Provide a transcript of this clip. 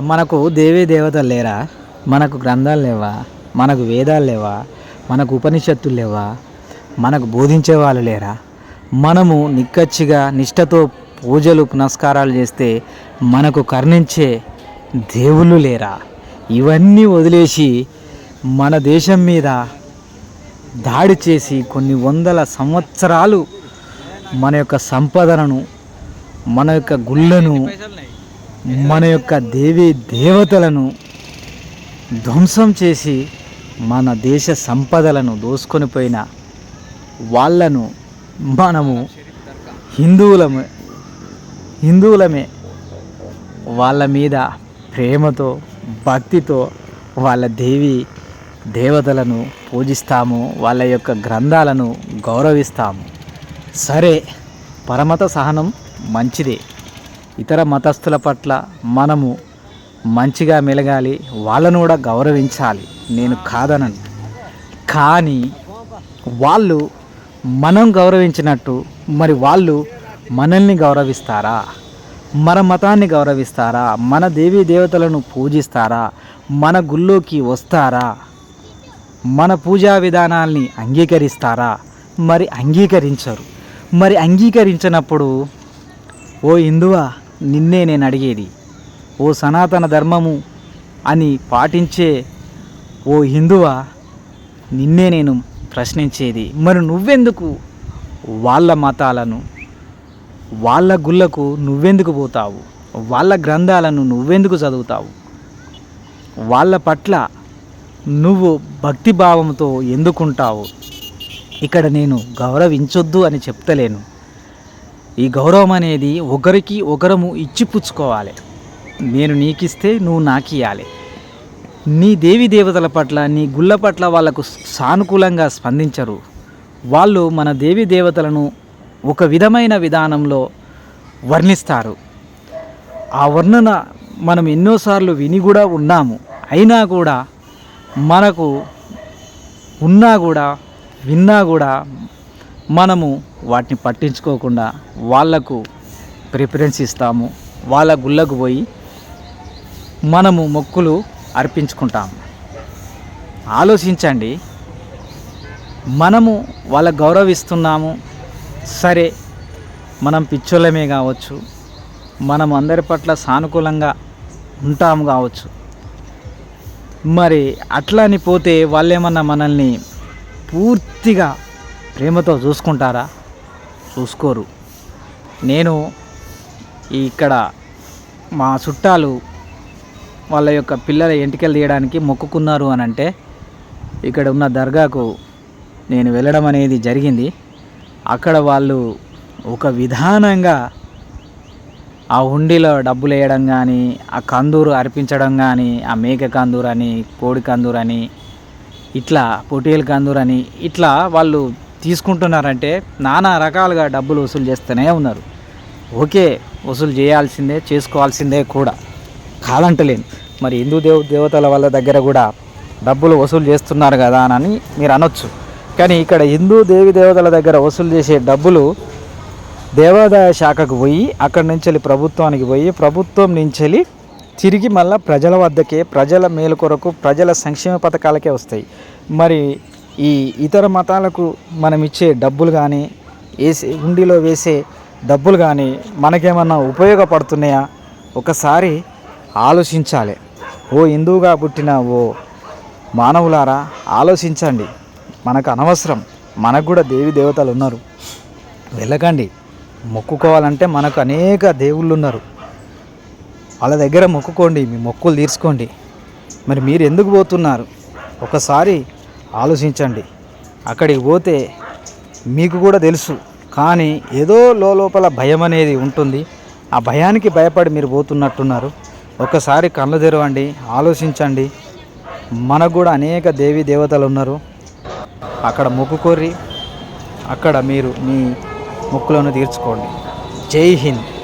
మనకు దేవీ దేవతలు లేరా? మనకు గ్రంథాలు లేవా? మనకు వేదాలు లేవా? మనకు ఉపనిషత్తులు లేవా? మనకు బోధించే వాళ్ళు లేరా? మనము నిక్కచ్చిగా నిష్టతో పూజలు పునస్కారాలు చేస్తే మనకు కరుణించే దేవుళ్ళు లేరా? ఇవన్నీ వదిలేసి మన దేశం మీద దాడి చేసి కొన్ని వందల సంవత్సరాలు మన యొక్క సంపదలను మన యొక్క గుళ్ళను మన యొక్క దేవీ దేవతలను ధ్వంసం చేసి మన దేశ సంపదలను దోసుకొని పోయిన వాళ్ళను మనము హిందువులమే హిందువులమే వాళ్ళ మీద ప్రేమతో భక్తితో వాళ్ళ దేవి దేవతలను పూజిస్తాము వాళ్ళ యొక్క గ్రంథాలను గౌరవిస్తాము. సరే పరమత సహనం మంచిదే. ఇతర మతస్థుల పట్ల మనము మంచిగా మెలగాలి వాళ్ళను కూడా గౌరవించాలి. నేను కాదనను. కానీ వాళ్ళు మనం గౌరవించినట్టు మరి వాళ్ళు మనల్ని గౌరవిస్తారా? మన మతాన్ని గౌరవిస్తారా? మన దేవీ దేవతలను పూజిస్తారా? మన గుళ్ళోకి వస్తారా? మన పూజా విధానాల్ని అంగీకరిస్తారా? మరి అంగీకరించరు. మరి అంగీకరించినప్పుడు ఓ హిందువా నిన్నే నేను అడిగేది ఓ సనాతన ధర్మము అని పాటించే ఓ హిందువా? నిన్నే నేను ప్రశ్నించేది. మరి నువ్వెందుకు వాళ్ళ మతాలను వాళ్ళ గుళ్ళకు నువ్వెందుకు పోతావు? వాళ్ళ గ్రంథాలను నువ్వెందుకు చదువుతావు? వాళ్ళ పట్ల నువ్వు భక్తిభావంతో ఎందుకుంటావు? ఇక్కడ నేను గౌరవించొద్దు అని చెప్తలేను. ఈ గౌరవం అనేది ఒకరికి ఒకరము ఇచ్చిపుచ్చుకోవాలి నేను నీకిస్తే నువ్వు నాకు ఇవ్వాలి నీ దేవి దేవతల పట్ల నీ గుళ్ళ పట్ల వాళ్ళకు సానుకూలంగా స్పందించరు. వాళ్ళు మన దేవి దేవతలను ఒక విధమైన విధానంలో వర్ణిస్తారు. ఆ వర్ణన మనం ఎన్నోసార్లు విని కూడా ఉన్నాము. అయినా కూడా మనకు ఉన్నా కూడా విన్నా కూడా మనము వాటిని పట్టించుకోకుండా వాళ్ళకు ప్రిఫరెన్స్ ఇస్తాము. వాళ్ళ గుళ్ళకు పోయి మనము మొక్కులు అర్పించుకుంటాము. ఆలోచించండి. మనము వాళ్ళ గౌరవిస్తున్నాము. సరే మనం పిచ్చోళ్ళమే కావచ్చు. మనం అందరి పట్ల సానుకూలంగా ఉంటాము కావచ్చు. మరి అట్లా అని పోతే వాళ్ళేమన్నా మనల్ని పూర్తిగా ప్రేమతో చూసుకుంటారా? చూసుకోరు. నేను ఇక్కడ మా చుట్టాలు వాళ్ళ యొక్క పిల్లల ఎంటికలు తీయడానికి మొక్కుకున్నారు అని అంటే ఇక్కడ ఉన్న దర్గాకు నేను వెళ్ళడం అనేది జరిగింది. అక్కడ వాళ్ళు ఒక విధానంగా ఆ హుండీలో డబ్బులు వేయడం కానీ ఆ కందూరు అర్పించడం కానీ ఆ మేక కందూరు అని కోడి కందూరు అని ఇట్లా పొటీల కందూరు అని ఇట్లా వాళ్ళు తీసుకుంటున్నారంటే నానా రకాలుగా డబ్బులు వసూలు చేస్తూనే ఉన్నారు. ఓకే వసూలు చేయాల్సిందే చేసుకోవాల్సిందే కూడా. కాదంటలేను. మరి హిందూ దేవ దేవతల వాళ్ళ దగ్గర కూడా డబ్బులు వసూలు చేస్తున్నారు కదా అని మీరు అనొచ్చు. కానీ ఇక్కడ హిందూ దేవి దేవతల దగ్గర వసూలు చేసే డబ్బులు దేవాదాయ శాఖకు పోయి అక్కడి నుంచి వెళ్ళి ప్రభుత్వానికి పోయి ప్రభుత్వం నుంచి వెళ్ళి తిరిగి మళ్ళీ ప్రజల వద్దకే ప్రజల మేలు కొరకు ప్రజల సంక్షేమ పథకాలకే వస్తాయి. మరి ఈ ఇతర మతాలకు మనం ఇచ్చే డబ్బులు కానీ వేసే హుండీలో వేసే డబ్బులు కానీ మనకేమన్నా ఉపయోగపడుతున్నాయా? ఒకసారి ఆలోచించాలి. ఓ హిందువుగా పుట్టిన ఓ మానవులారా ఆలోచించండి. మనకు అనవసరం. మనకు కూడా దేవి దేవతలు ఉన్నారు. వెళ్ళకండి. మొక్కుకోవాలంటే మనకు అనేక దేవుళ్ళు ఉన్నారు. వాళ్ళ దగ్గర మొక్కుకోండి. మీ మొక్కులు తీర్చుకోండి. మరి మీరు ఎందుకు పోతున్నారు? ఒకసారి ఆలోచించండి. అక్కడికి పోతే మీకు కూడా తెలుసు. కానీ ఏదో లోపల భయం అనేది ఉంటుంది. ఆ భయానికి భయపడి మీరు పోతున్నట్టున్నారు. ఒకసారి కళ్ళు తెరవండి ఆలోచించండి. మనకు కూడా అనేక దేవీ దేవతలు ఉన్నారు. అక్కడ మొక్కుకోర్రి అక్కడ మీరు మీ మొక్కులను తీర్చుకోండి. జై హింద్.